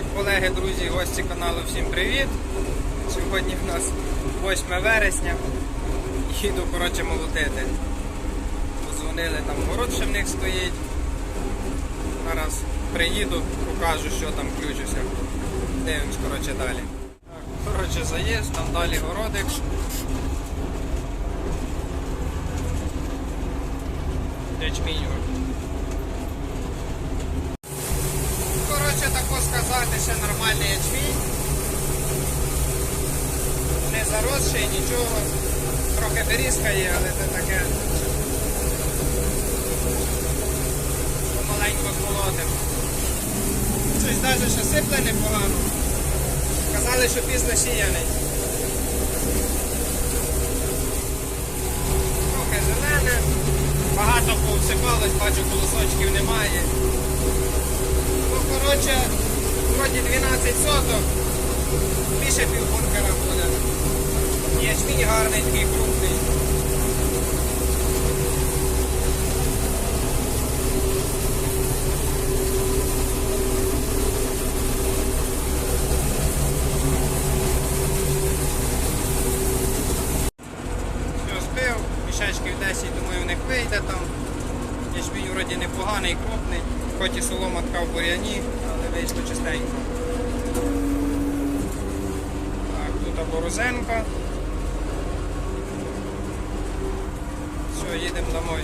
Так, колеги, друзі, гості каналу, всім привіт. Сьогодні в нас 8 вересня. Їду, коротше, молотити. Позвонили, там город ще в них стоїть. Зараз приїду, покажу, що там включуся. Дивимось, коротше, далі. Так, коротше, заїзд, там далі городик. Ячмінь. Коротше, тако сказати, ще нормальний ячмінь. Не заросший, нічого. Трохи берізкає, але це таке. Помаленько змолотим. Щось навіть ще сипле непогано. Казали, що пізно сіяний. Трохи зелене. Багато повсипалось, бачу, колосочків немає. Ну, коротше, вроді 12 соток, більше півбункера буде. Ячмінь гарний, такий крупний. Все, збив, мішечків 10, думаю, в них вийде там. Вроді непоганий, крупний, хоч і солома така в бур'яні, але вийшло чистенько. Так, тут борозенка. Все, їдемо домой.